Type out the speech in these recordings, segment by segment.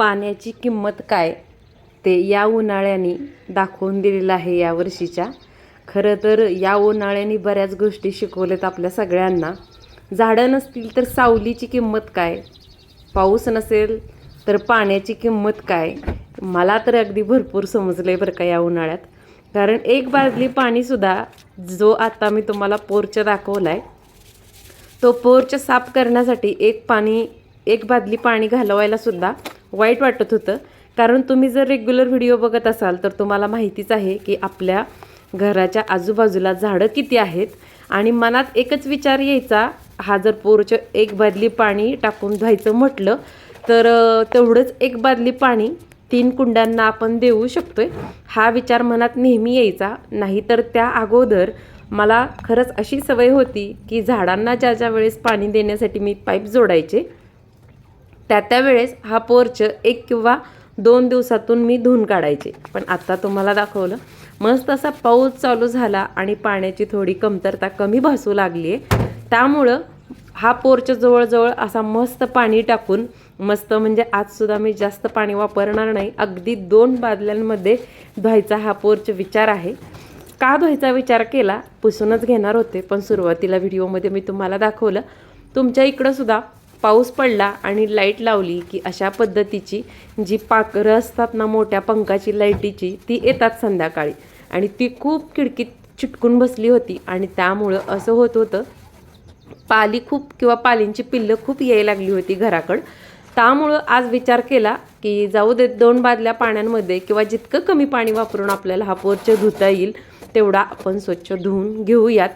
पाण्याची किंमत काय? ते या उन्हाळ्याने दाखवून दिलेलं आहे या वर्षीच्या. खरं तर या उन्हाळ्याने बऱ्याच गोष्टी शिकवल्यात आपल्या सगळ्यांना. झाडं नसतील तर सावलीची किंमत काय? पाऊस नसेल तर पाण्याची किंमत काय? मला तर अगदी भरपूर समजलं आहे बरं का या उन्हाळ्यात. कारण एक बादली पाणीसुद्धा जो आता मी तुम्हाला पोर्च दाखवला आहे तो पोर्च साफ करण्यासाठी एक पाणी एक बादली पाणी घालवायला सुद्धा वाईट वाटत होतं. कारण तुम्ही जर रेग्युलर व्हिडिओ बघत असाल तर तुम्हाला माहितीच आहे की आपल्या घराच्या आजूबाजूला झाडं किती आहेत आणि मनात एकच विचार यायचा हा जर पोरचं एक बादली पाणी टाकून धुवायचं म्हटलं तर तेवढंच एक बादली पाणी तीन कुंड्यांना आपण देऊ शकतोय. हा विचार मनात नेहमी यायचा. नाहीतर त्या अगोदर मला खरंच अशी सवय होती की झाडांना ज्या ज्या वेळेस पाणी देण्यासाठी मी पाईप जोडायचे त्या त्या वेळेस हा पोर्च एक किंवा दोन दिवसातून मी धुवून काढायचे. पण आत्ता तुम्हाला दाखवलं मस्त असा पाऊस चालू झाला आणि पाण्याची थोडी कमतरता कमी भासू लागली आहे त्यामुळं हा पोर्च जवळजवळ असा मस्त पाणी टाकून मस्त म्हणजे आजसुद्धा मी जास्त पाणी वापरणार नाही अगदी दोन बादल्यांमध्ये धुवायचा हा पोर्च विचार आहे. का धुवायचा विचार केला? पुसूनच घेणार होते पण सुरुवातीला व्हिडिओमध्ये मी तुम्हाला दाखवलं. तुमच्या इकडंसुद्धा पाऊस पडला आणि लाइट लावली की अशा पद्धतीची जी पाखरं असतात ना मोठ्या पंखाची लाईटीची ती येतात संध्याकाळी. आणि ती खूप खिडकीत चिटकून बसली होती आणि त्यामुळं असं होत होतं पाली खूप किंवा पालींची पिल्लं खूप यायला लागली होती घराकडं. त्यामुळं आज विचार केला की जाऊ देत दोन बादल्या पाण्यांमध्ये किंवा जितकं कमी पाणी वापरून आपल्याला हा पोर्च धुता येईल तेवढा आपण स्वच्छ धुवून घेऊयात.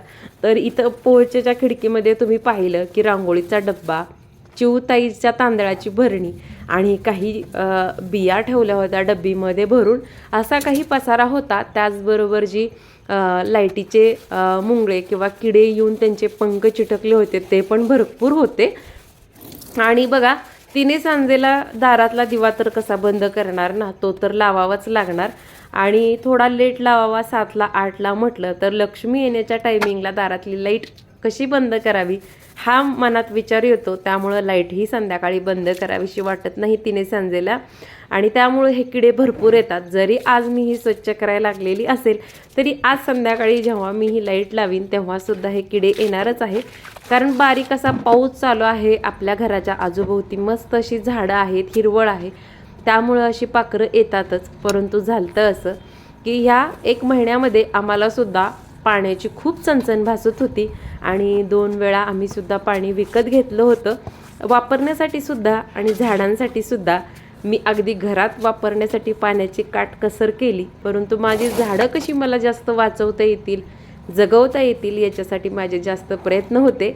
तर इथं पोर्चच्या खिडकीमध्ये तुम्ही पाहिलं की रांगोळीचा डब्बा चिवताईच्या तांदळाची भरणी आणि काही बिया ठेवल्या होत्या डब्बीमध्ये भरून. असा काही पसारा होता. त्याचबरोबर जी लाईटीचे मुंगळे किंवा किडे येऊन त्यांचे पंख चिटकले होते ते पण भरपूर होते. आणि बघा तिने सांजेला दारातला दिवा तर कसा बंद करणार ना तो तर लावावाच लागणार. आणि थोडा लेट लावावा सातला आठला म्हटलं तर लक्ष्मी येण्याच्या टायमिंगला दारातली लाइट कशी बंद करावी हा मनात विचार येतो. त्यामुळं लाइट ही संध्याकाळी बंद करावीशी वाटत नाही तिने सांजेला. आणि त्यामुळे हे किडे भरपूर येतात. जरी आज मी ही स्वच्छ करायला लागलेली असेल तरी आज संध्याकाळी जेव्हा मी ही लाइट लावीन तेव्हासुद्धा हे किडे येणारच आहे. कारण बारीक असा पाऊस चालू आहे. आपल्या घराच्या आजूभोवती मस्त अशी झाडं आहेत हिरवळ आहे. त्यामुळं अशी पाखरं येतातच. परंतु झालतं असं की ह्या एक महिन्यामध्ये आम्हालासुद्धा पाण्याची खूप चणचण भासत होती आणि दोन वेळा आम्ही सुद्धा पाणी विकत घेतलं होतं. वापरण्यासाठी सुद्धा आणि झाडांसाठी सुद्धा मी अगदी घरात वापरण्यासाठी पाण्याची काटकसर केली. परंतु माझी झाडं कशी मला जास्त वाचवता येतील जगवता येतील याच्यासाठी माझे जास्त प्रयत्न होते.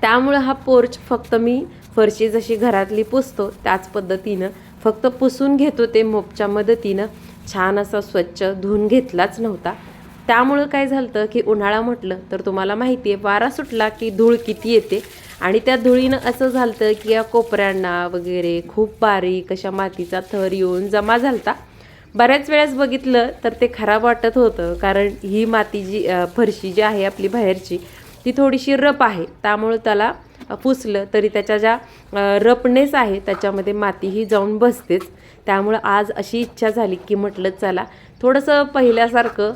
त्यामुळं हा पोर्च फक्त मी फरशी जशी घरातली पुसतो त्याच पद्धतीनं फक्त पुसून घेत होते मोपच्या मदतीनं. छान असा स्वच्छ धुवून घेतलाच नव्हता. त्यामुळं काय झालं की उन्हाळा म्हटलं तर तुम्हाला माहिती आहे वारा सुटला की धूळ किती येते. आणि त्या धुळीनं असं झालं की या कोपऱ्यांना वगैरे खूप बारीक अशा मातीचा थर येऊन जमा झालता. बऱ्याच वेळेस बघितलं तर ते खराब वाटत होतं कारण ही माती जी फरशी जी आहे आपली बाहेरची ती थोडीशी रप आहे. त्यामुळं त्याला पुसलं तरी त्याच्या ज्या रपनेस आहे त्याच्यामध्ये मातीही जाऊन बसतेच. त्यामुळं आज अशी इच्छा झाली की म्हटलं चला थोडंसं पहिल्यासारखं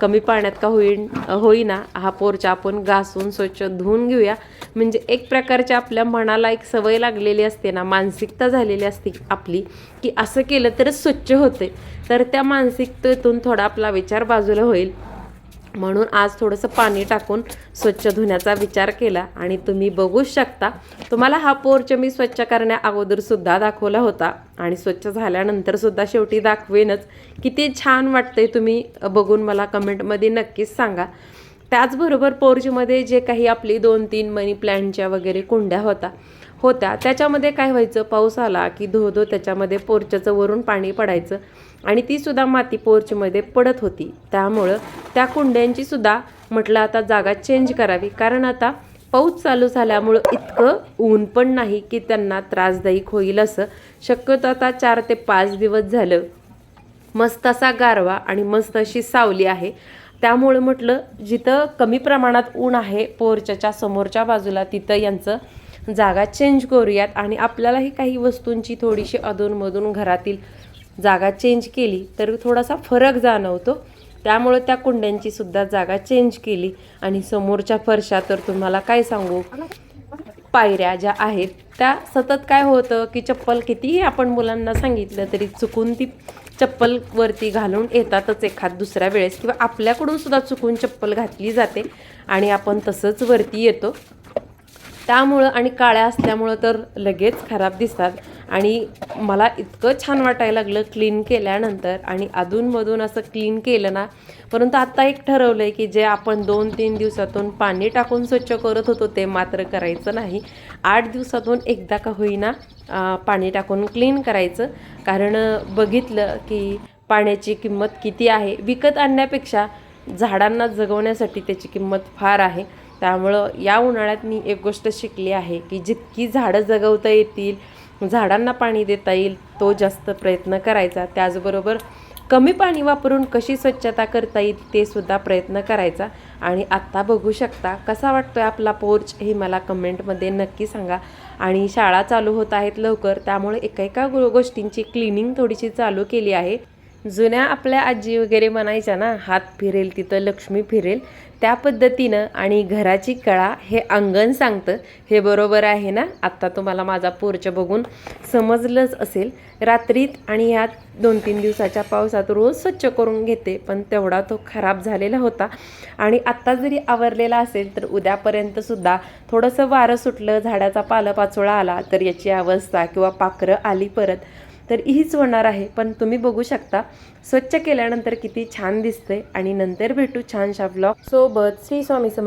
कमी पाण्यात का होईन होईना हा पोरचा आपण घासून स्वच्छ धुवून घेऊया. म्हणजे एक प्रकारच्या आपल्या मनाला एक सवय लागलेली असते ना मानसिकता झालेली असते आपली की असं केलं तरच स्वच्छ होते तर त्या मानसिकतेतून थोडा आपला विचार बाजूला होईल. म्हणून आज थोडंसं पाणी टाकून स्वच्छ धुण्याचा विचार केला आणि तुम्ही बघूच शकता. तुम्हाला हा पोर्च मी स्वच्छ करण्या अगोदरसुद्धा दाखवला होता आणि स्वच्छ झाल्यानंतरसुद्धा शेवटी दाखवेनच. किती छान वाटते तुम्ही बघून मला कमेंटमध्ये नक्कीच सांगा. त्याचबरोबर पोर्चमध्ये जे काही आपली दोन तीन मनी प्लॅन्टच्या वगैरे कुंड्या होता होत्या. त्याच्यामध्ये काय व्हायचं? पाऊस आला की धो धो त्याच्यामध्ये पोर्चचं वरून पाणी पडायचं आणि ती सुद्धा माती पोर्चमध्ये पडत होती. त्यामुळं त्या कुंड्यांची सुद्धा म्हटलं आता जागा चेंज करावी. कारण आता पाऊस चालू झाल्यामुळं इतकं ऊन पण नाही की त्यांना त्रासदायक होईल असं. शक्यतो आता चार ते पाच दिवस झालं मस्त असा गारवा आणि मस्त अशी सावली आहे. त्यामुळं म्हटलं जिथं कमी प्रमाणात ऊन आहे पोरच्याच्या समोरच्या बाजूला तिथं यांचं जागा चेंज करूयात आणि आपल्यालाही काही वस्तूंची थोडीशी अधूनमधून घरातील जागा चेंज केली तर थोडासा फरक जाणवतो. त्यामुळे त्या कुंड्यांची सुद्धा जागा चेंज केली. आणि समोरच्या फरशा तर तुम्हाला काय सांगू? पायऱ्या ज्या आहेत त्या सतत काय होतं की चप्पल कितीही आपण मुलांना सांगितलं तरी चुकून ती चप्पल वरती घालून येतातच एखाद दुसऱ्या वेळेस. किंवा आपल्याकडून सुद्धा चुकून चप्पल घातली जाते आणि आपण तसंच वरती येतो. त्यामुळं आणि काळ्या असल्यामुळं तर लगेच खराब दिसतात. आणि मला इतकं छान वाटायला लागलं क्लीन केल्यानंतर आणि अधूनमधून असं क्लीन केलं ना परंतु आत्ता एक ठरवलं आहे की जे आपण दोन तीन दिवसातून पाणी टाकून स्वच्छ करत होतो ते मात्र करायचं नाही. आठ दिवसातून एकदा का होईना पाणी टाकून क्लीन करायचं. कारण बघितलं की पाण्याची किंमत किती आहे? विकत आणण्यापेक्षा झाडांना जगवण्यासाठी त्याची किंमत फार आहे. त्यामुळं या उन्हाळ्यात मी एक गोष्ट शिकली आहे की जितकी झाडं जगवता येतील झाडांना पाणी देता येईल तो जास्त प्रयत्न करायचा. त्याचबरोबर कमी पाणी वापरून कशी स्वच्छता करता येईल ते सुद्धा प्रयत्न करायचा. आणि आत्ता बघू शकता कसा वाटतोय आपला पोर्च हे मला कमेंटमध्ये नक्की सांगा. आणि शाळा चालू होत आहेत लवकर त्यामुळे एका एका गो गोष्टींची क्लिनिंग थोडीशी चालू केली आहे. जुन्या आपल्या आजी वगैरे म्हणायच्या ना हात फिरेल तिथं लक्ष्मी फिरेल. त्या पद्धतीनं आणि घराची कळा हे अंगण सांगतं हे बरोबर आहे ना? आत्ता तुम्हाला माझा पोर्च बघून समजलंच असेल. रात्रीत आणि ह्या दोन तीन दिवसाच्या पावसात रोज स्वच्छ करून घेते पण तेवढा तो खराब झालेला होता. आणि आत्ता जरी आवरलेला असेल तर उद्यापर्यंतसुद्धा थोडंसं वारं सुटलं झाडाचा पालपाचोळा आला तर याची अवस्था किंवा पाखरं आली परत. तर हीच होणार आहे. पण तुम्ही बघू शकता स्वच्छ केल्यानंतर किती छान दिसते आणि नंतर भेटू छानशा ब्लॉग सोबत. श्री स्वामी समर्थ